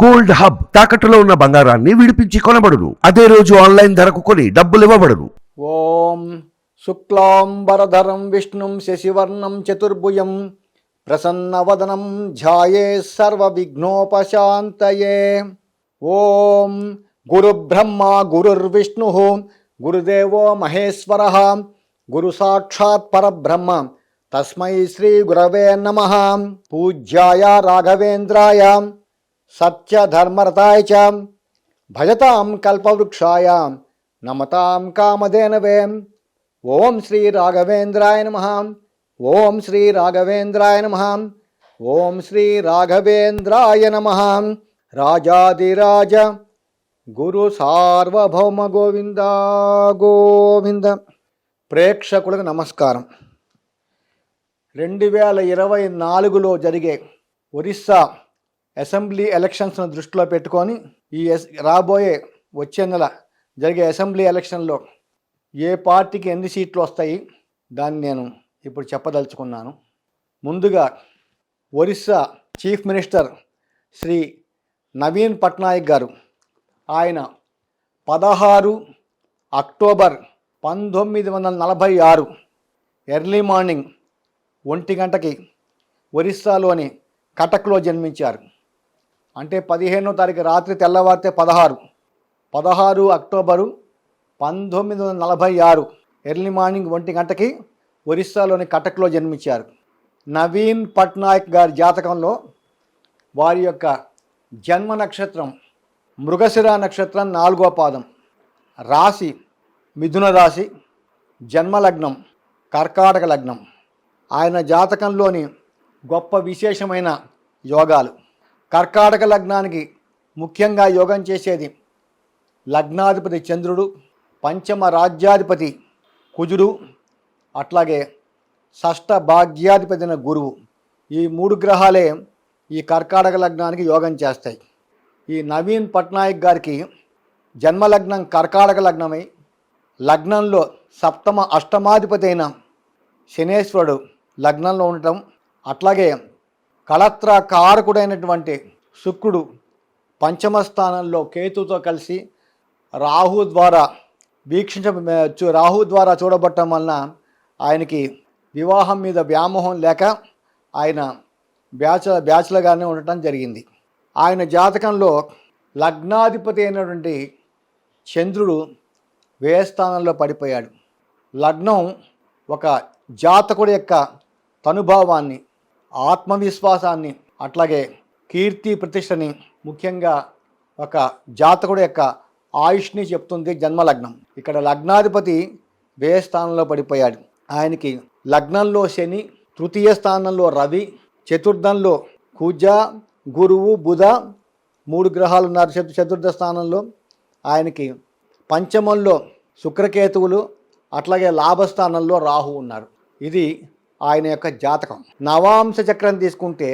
Gold hub తాకట్టులో ఉన్న బంగారాన్ని విడిపించి కొనబడును. అదే రోజు ఆన్లైన్ ధరకు కొని డబ్బులు ఇవ్వబడును. ఓం శుక్లాంబరధరం విష్ణుం శశివర్ణం చతుర్భుజం ప్రసన్నవదనం ధ్యాయే సర్వవిఘ్నోపశాంతయే. ఓం గురుబ్రహ్మ గురుర్విష్ణు గురుదేవో మహేశ్వర గురు సాక్షాత్ పరబ్రహ్మ. తస్మై శ్రీ గురవే నమ. పూజ్యాయ రాఘవేంద్రాయ. సత్యధర్మరతాయ చ భజతాం కల్పవృక్షాయాం నమతాం కామధేనవే ఓం శ్రీ రాఘవేంద్రాయ నమ ఓం శ్రీ రాఘవేంద్రాయ నమ ఓం శ్రీ రాఘవేంద్రాయ నమ రాజాదిరాజ గురు సార్వభౌమ గోవింద గోవింద ప్రేక్షకులకు నమస్కారం. రెండు వేల ఇరవై నాలుగులో జరిగే ఒరిస్సా అసెంబ్లీ ఎలక్షన్స్ను దృష్టిలో పెట్టుకొని ఈ ఎస్ రాబోయే వచ్చే నెల జరిగే అసెంబ్లీ ఎలక్షన్లో ఏ పార్టీకి ఎన్ని సీట్లు వస్తాయి దాన్ని నేను ఇప్పుడు చెప్పదలుచుకున్నాను. ముందుగా ఒరిస్సా చీఫ్ మినిస్టర్ శ్రీ నవీన్ పట్నాయక్ గారు ఆయన పదహారు అక్టోబర్ పంతొమ్మిది వందల నలభై ఆరు ఎర్లీ మార్నింగ్ ఒంటి గంటకి ఒరిస్సాలోని కటక్లో జన్మించారు. అంటే పదిహేనో తారీఖు రాత్రి తెల్లవారితే పదహారు. పదహారు అక్టోబరు పంతొమ్మిది వందల నలభై ఆరు ఎర్లీ మార్నింగ్ ఒంటి గంటకి ఒరిస్సాలోని కటక్లో జన్మించారు. నవీన్ పట్నాయక్ గారి జాతకంలో వారి యొక్క జన్మ నక్షత్రం మృగశిర నక్షత్రం నాలుగో పాదం. రాశి మిథున రాశి జన్మ లగ్నం కర్కాటక లగ్నం. ఆయన జాతకంలోని గొప్ప విశేషమైన యోగాలు. కర్కాటక లగ్నానికి ముఖ్యంగా యోగం చేసేది లగ్నాధిపతి చంద్రుడు పంచమ రాజ్యాధిపతి కుజుడు అట్లాగే షష్ఠ భాగ్యాధిపతి అయిన గురువు. ఈ మూడు గ్రహాలే ఈ కర్కాటక లగ్నానికి యోగం చేస్తాయి. ఈ నవీన్ పట్నాయక్ గారికి జన్మలగ్నం కర్కాటక లగ్నమై లగ్నంలో సప్తమ అష్టమాధిపతి అయిన శనేశ్వరుడు లగ్నంలో ఉండటం అట్లాగే కళత్ర కారకుడైనటువంటి శుక్రుడు పంచమ స్థానంలో కేతుతో కలిసి రాహు ద్వారా వీక్షించ చూ- రాహు ద్వారా చూడబట్టడం వలన ఆయనకి వివాహం మీద వ్యామోహం లేక ఆయన బ్యాచ బ్యాచులర్గానే ఉండటం జరిగింది. ఆయన జాతకంలో లగ్నాధిపతి అయినటువంటి చంద్రుడు వ్యయస్థానంలో పడిపోయాడు. లగ్నం ఒక జాతకుడి యొక్క తనుభావాన్ని ఆత్మవిశ్వాసాన్ని అట్లాగే కీర్తి ప్రతిష్టని ముఖ్యంగా ఒక జాతకుడు యొక్క ఆయుష్ని చెప్తుంది జన్మలగ్నం. ఇక్కడ లగ్నాధిపతి వ్యయస్థానంలో పడిపోయాడు. ఆయనకి లగ్నంలో శని తృతీయ స్థానంలో రవి చతుర్థంలో కుజ గురువు బుధ మూడు గ్రహాలు ఉన్నారు. చతు చతుర్థ స్థానంలో ఆయనకి పంచమంలో శుక్రకేతువులు అట్లాగే లాభస్థానంలో రాహు ఉన్నారు. ఇది ఆయన యొక్క జాతకం. నవాంశ చక్రం తీసుకుంటే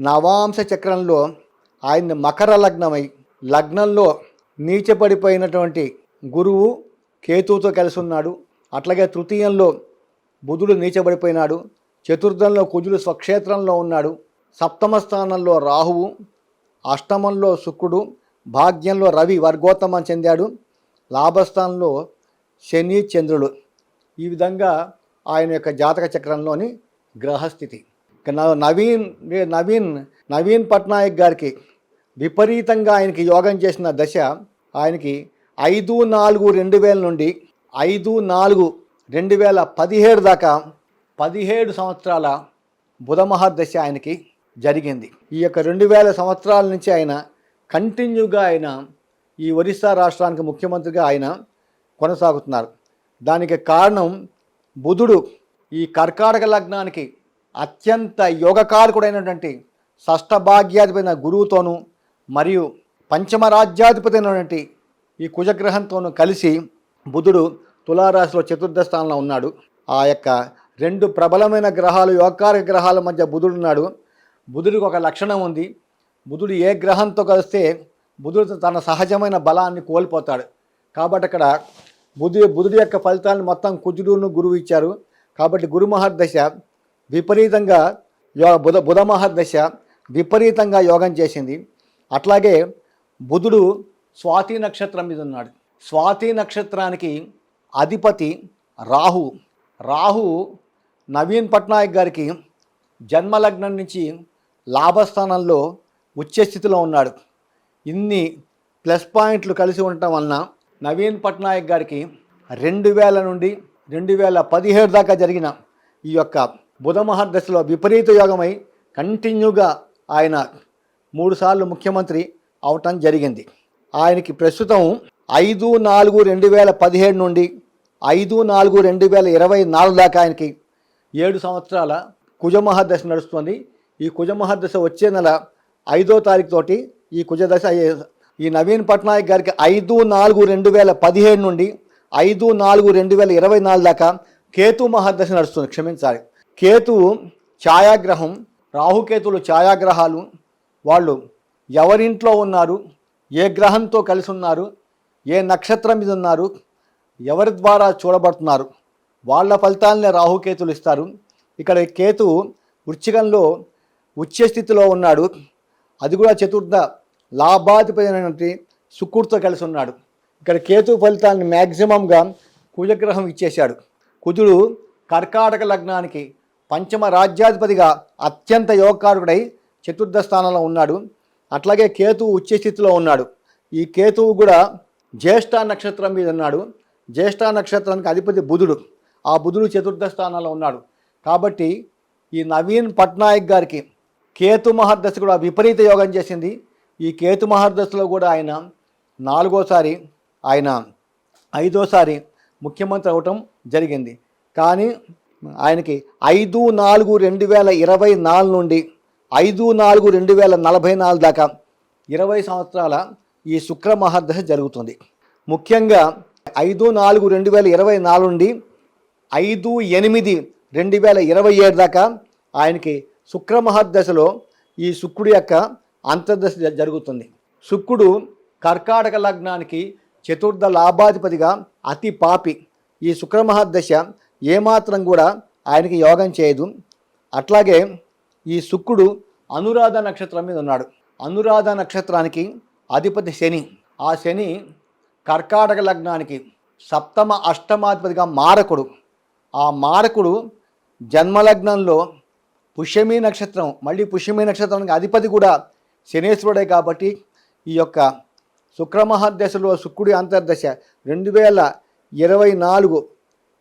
నవాంశ చక్రంలో ఆయన మకర లగ్నమై లగ్నంలో నీచపడిపోయినటువంటి గురువు కేతువుతో కలిసి ఉన్నాడు. అట్లాగే తృతీయంలో బుధుడు నీచబడిపోయినాడు చతుర్థంలో కుజుడు స్వక్షేత్రంలో ఉన్నాడు. సప్తమ స్థానంలో రాహువు అష్టమంలో శుక్రుడు భాగ్యంలో రవి వర్గోత్తమం చెందాడు. లాభస్థానంలో శని చంద్రుడు. ఈ విధంగా ఆయన యొక్క జాతక చక్రంలోని గ్రహస్థితి. నవీన్ నవీన్ నవీన్ పట్నాయక్ గారికి విపరీతంగా ఆయనకి యోగం చేసిన దశ ఆయనకి ఐదు నాలుగు రెండు వేల నుండి ఐదు నాలుగు రెండు వేల పదిహేడు దాకా పదిహేడు సంవత్సరాల బుధ ఆయనకి జరిగింది. ఈ యొక్క రెండు వేల సంవత్సరాల నుంచి ఆయన కంటిన్యూగా ఆయన ఈ ఒరిస్సా రాష్ట్రానికి ముఖ్యమంత్రిగా ఆయన కొనసాగుతున్నారు. దానికి కారణం బుధుడు ఈ కర్కాటక లగ్నానికి అత్యంత యోగకారకుడైనటువంటి షష్టభాగ్యాధిపతి గురువుతోనూ మరియు పంచమ రాజ్యాధిపతి అయినటువంటి ఈ కుజగ్రహంతోనూ కలిసి బుధుడు తులారాశిలో చతుర్థ స్థానంలో ఉన్నాడు. ఆ యొక్క రెండు ప్రబలమైన గ్రహాలు యోగకారక గ్రహాల మధ్య బుధుడు ఉన్నాడు. బుధుడికి ఒక లక్షణం ఉంది. బుధుడు ఏ గ్రహంతో కలిస్తే బుధుడు తన సహజమైన బలాన్ని కోల్పోతాడు. కాబట్టి అక్కడ బుధు బుధుడి యొక్క ఫలితాలను మొత్తం కుజుడును గురువు ఇచ్చారు. కాబట్టి గురు మహర్దశ విపరీతంగా యో బుధ బుధ మహర్దశ విపరీతంగా యోగం చేసింది. అట్లాగే బుధుడు స్వాతి నక్షత్రం మీద ఉన్నాడు. స్వాతి నక్షత్రానికి అధిపతి రాహు. రాహు నవీన్ పట్నాయక్ గారికి జన్మలగ్నం నుంచి లాభస్థానంలో ఉచ్చస్థితిలో ఉన్నాడు. ఇన్ని ప్లస్ పాయింట్లు కలిసి ఉండటం వలన నవీన్ పట్నాయక్ గారికి రెండు వేల నుండి రెండు వేల పదిహేడు దాకా జరిగిన ఈ యొక్క బుధ మహర్దశలో విపరీత యోగమై కంటిన్యూగా ఆయన మూడుసార్లు ముఖ్యమంత్రి అవటం జరిగింది. ఆయనకి ప్రస్తుతం ఐదు నాలుగు రెండు వేల పదిహేడు నుండి ఐదు నాలుగు రెండు వేల ఇరవై నాలుగు దాకా ఆయనకి ఏడు సంవత్సరాల కుజమహర్దశ నడుస్తుంది. ఈ కుజమహర్దశ వచ్చే నెల ఐదో తారీఖు తోటి ఈ కుజదశ ఈ నవీన్ పట్నాయక్ గారికి ఐదు నాలుగు రెండు వేల పదిహేడు నుండి ఐదు నాలుగు రెండు వేల ఇరవై నాలుగు దాకా కేతు మహాదశ నడుస్తుంది. క్షమించాలి. కేతువు ఛాయాగ్రహం రాహుకేతులు ఛాయాగ్రహాలు వాళ్ళు ఎవరింట్లో ఉన్నారు ఏ గ్రహంతో కలిసి ఉన్నారు ఏ నక్షత్రం మీద ఉన్నారు ఎవరి ద్వారా చూడబడుతున్నారు వాళ్ళ ఫలితాలనే రాహుకేతులు ఇస్తారు. ఇక్కడ కేతు వృచ్చికంలో ఉచ్చ స్థితిలో ఉన్నాడు. అది కూడా చతుర్థ లాభాధిపతి సుకూర్తో కలిసి ఉన్నాడు. ఇక్కడ కేతు ఫలితాన్ని మ్యాక్సిమంగా కుజగ్రహం ఇచ్చేశాడు. కుజుడు కర్కాటక లగ్నానికి పంచమ రాజ్యాధిపతిగా అత్యంత యోగకారకుడై చతుర్థ స్థానంలో ఉన్నాడు. అట్లాగే కేతువు ఉచ్చ స్థితిలో ఉన్నాడు. ఈ కేతువు కూడా జ్యేష్ఠ నక్షత్రం మీద ఉన్నాడు. జ్యేష్ఠ నక్షత్రానికి అధిపతి బుధుడు. ఆ బుధుడు చతుర్థ స్థానంలో ఉన్నాడు. కాబట్టి ఈ నవీన్ పట్నాయక్ గారికి కేతు మహర్దశ కూడా విపరీత యోగం చేసింది. ఈ కేతు మహర్దశలో కూడా ఆయన నాలుగోసారి ఆయన ఐదోసారి ముఖ్యమంత్రి అవటం జరిగింది. కానీ ఆయనకి ఐదు నాలుగు రెండు వేల ఇరవై నాలుగు నుండి ఐదు నాలుగు రెండు వేల నలభై నాలుగు దాకా ఇరవై సంవత్సరాల ఈ శుక్ర మహర్దశ జరుగుతుంది. ముఖ్యంగా ఐదు నాలుగు రెండు వేల ఇరవై నాలుగు నుండి ఐదు ఎనిమిది రెండు వేల ఇరవై ఏడు దాకా ఆయనకి శుక్ర మహర్దశలో ఈ శుక్రుడి యొక్క అంతర్దశ జరుగుతుంది. శుక్రుడు కర్కాటక లగ్నానికి చతుర్థ లాభాధిపతిగా అతి పాపి. ఈ శుక్రమహాదశ ఏమాత్రం కూడా ఆయనకి యోగం చేయదు. అట్లాగే ఈ శుక్రుడు అనురాధ నక్షత్రం మీద ఉన్నాడు. అనురాధ నక్షత్రానికి అధిపతి శని. ఆ శని కర్కాటక లగ్నానికి సప్తమ అష్టమాధిపతిగా మారకుడు. ఆ మారకుడు జన్మలగ్నంలో పుష్యమి నక్షత్రం మళ్ళీ పుష్యమి నక్షత్రానికి అధిపతి కూడా శనేశ్వరుడే కాబట్టి ఈ యొక్క శుక్రమహాదశలో శుక్రుడి అంతర్దశ రెండు వేల ఇరవై నాలుగు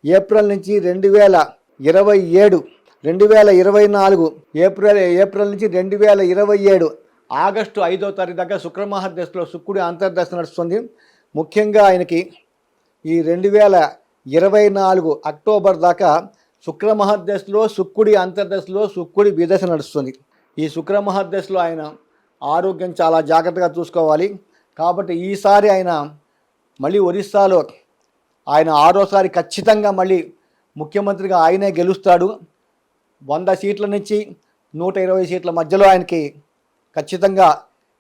ఏప్రిల్ నుంచి రెండు వేల ఇరవై ఏడు రెండు వేల ఇరవై నాలుగు ఏప్రిల్ ఏప్రిల్ నుంచి రెండు వేల ఇరవై ఏడు ఆగస్టు ఐదో తారీఖు దగ్గర శుక్రమహాదశలో శుక్రుడి అంతర్దశ నడుస్తుంది. ముఖ్యంగా ఆయనకి ఈ రెండు వేల ఇరవై నాలుగు అక్టోబర్ దాకా శుక్రమహాదశలో శుక్రుడి అంతర్దశలో శుక్రుడి విదశ నడుస్తుంది. ఈ శుక్రమహాదశలో ఆయన ఆరోగ్యం చాలా జాగ్రత్తగా చూసుకోవాలి. కాబట్టి ఈసారి ఆయన మళ్ళీ ఒరిస్సాలో ఆయన ఆరోసారి ఖచ్చితంగా మళ్ళీ ముఖ్యమంత్రిగా ఆయనే గెలుస్తాడు. వంద సీట్ల నుంచి నూట ఇరవై సీట్ల మధ్యలో ఆయనకి ఖచ్చితంగా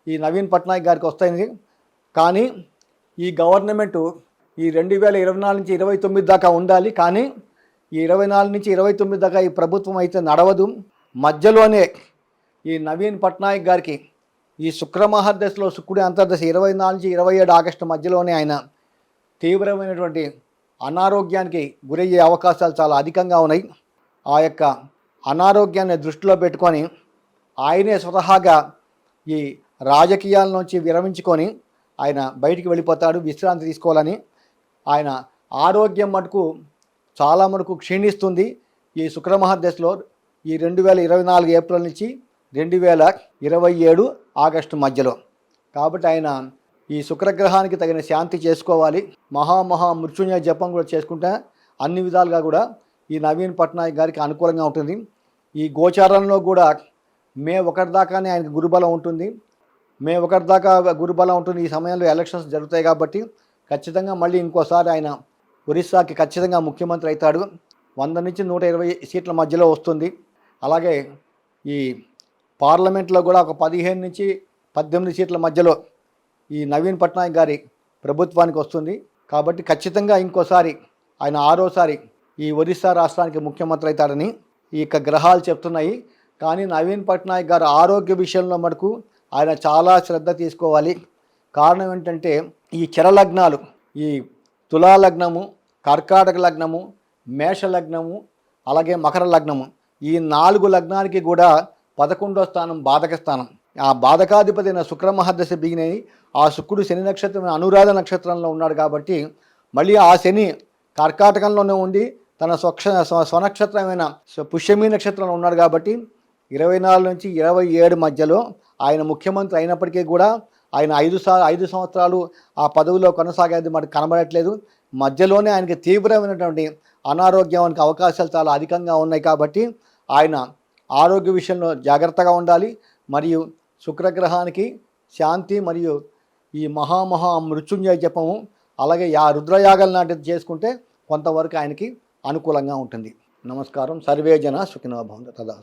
ఈ నవీన్ పట్నాయక్ గారికి వస్తాయి. కానీ ఈ గవర్నమెంటు ఈ రెండు వేల ఇరవై నాలుగు నుంచి ఇరవై తొమ్మిది దాకా ఉండాలి. కానీ ఈ ఇరవై నాలుగు నుంచి ఇరవై తొమ్మిది దాకా ఈ ప్రభుత్వం అయితే నడవదు. మధ్యలోనే ఈ నవీన్ పట్నాయక్ గారికి ఈ శుక్రమహర్దశలో శుక్రుడి అంతర్దశ ఇరవై నాలుగు ఇరవై ఏడు ఆగస్టు మధ్యలోనే ఆయన తీవ్రమైనటువంటి అనారోగ్యానికి గురయ్యే అవకాశాలు చాలా అధికంగా ఉన్నాయి. ఆ యొక్క అనారోగ్యాన్ని దృష్టిలో పెట్టుకొని ఆయనే స్వతహాగా ఈ రాజకీయాల నుంచి విరమించుకొని ఆయన బయటికి వెళ్ళిపోతాడు విశ్రాంతి తీసుకోవాలని. ఆయన ఆరోగ్యం మటుకు చాలా మటుకు క్షీణిస్తుంది. ఈ శుక్రమహర్దశలో ఈ రెండు వేల ఇరవై నాలుగు ఏప్రిల్ నుంచి రెండు వేల ఇరవై ఏడు ఆగస్టు మధ్యలో. కాబట్టి ఆయన ఈ శుక్రగ్రహానికి తగిన శాంతి చేసుకోవాలి. మహామహా మృత్యుంజయ జపం కూడా చేసుకుంటే అన్ని విధాలుగా కూడా ఈ నవీన్ పట్నాయక్ గారికి అనుకూలంగా ఉంటుంది. ఈ గోచారంలో కూడా మే ఒకటి దాకానే ఆయనకు గురుబలం ఉంటుంది. మే ఒకటి దాకా గురుబలం ఉంటుంది. ఈ సమయంలో ఎలక్షన్స్ జరుగుతాయి కాబట్టి ఖచ్చితంగా మళ్ళీ ఇంకోసారి ఆయన ఒరిస్సాకి ఖచ్చితంగా ముఖ్యమంత్రి అవుతాడు. వంద నుంచి నూట ఇరవై సీట్ల మధ్యలో వస్తుంది. అలాగే ఈ పార్లమెంట్లో కూడా ఒక పదిహేను నుంచి పద్దెనిమిది సీట్ల మధ్యలో ఈ నవీన్ పట్నాయక్ గారి ప్రభుత్వానికి వస్తుంది. కాబట్టి ఖచ్చితంగా ఇంకోసారి ఆయన ఆరోసారి ఈ ఒరిస్సా రాష్ట్రానికి ముఖ్యమంత్రి అవుతాడని ఈ యొక్క గ్రహాలు చెప్తున్నాయి. కానీ నవీన్ పట్నాయక్ గారు ఆరోగ్య విషయంలో మటుకు ఆయన చాలా శ్రద్ధ తీసుకోవాలి. కారణం ఏంటంటే ఈ చర లగ్నాలు ఈ తులా లగ్నము కర్కాటక లగ్నము మేష లగ్నము అలాగే మకర లగ్నము ఈ నాలుగు లగ్నానికి కూడా పదకొండో స్థానం బాధక స్థానం. ఆ బాధకాధిపతి అయిన శుక్రమహాదశ మహాదశ ఆ శుక్రుడు శని నక్షత్రం అనురాధ నక్షత్రంలో ఉన్నాడు కాబట్టి మళ్ళీ ఆ శని కర్కాటకంలోనే ఉండి తన స్వక్ష స్వ స్వనక్షత్రమైన పుష్యమి నక్షత్రంలో ఉన్నాడు కాబట్టి ఇరవై నాలుగు నుంచి ఇరవై ఏడు మధ్యలో ఆయన ముఖ్యమంత్రి అయినప్పటికీ కూడా ఆయన ఐదు సా ఐదు సంవత్సరాలు ఆ పదవిలో కొనసాగేది మనకు కనబడట్లేదు. మధ్యలోనే ఆయనకి తీవ్రమైనటువంటి అనారోగ్యానికి అవకాశాలు చాలా అధికంగా ఉన్నాయి కాబట్టి ఆయన ఆరోగ్య విషయంలో జాగ్రత్తగా ఉండాలి. మరియు శుక్రగ్రహానికి శాంతి మరియు ఈ మహామహా మృత్యుంజయ జపము అలాగే యా రుద్రయాగం లాంటిది చేసుకుంటే కొంతవరకు ఆయనకి అనుకూలంగా ఉంటుంది. నమస్కారం. సర్వేజన జన తదా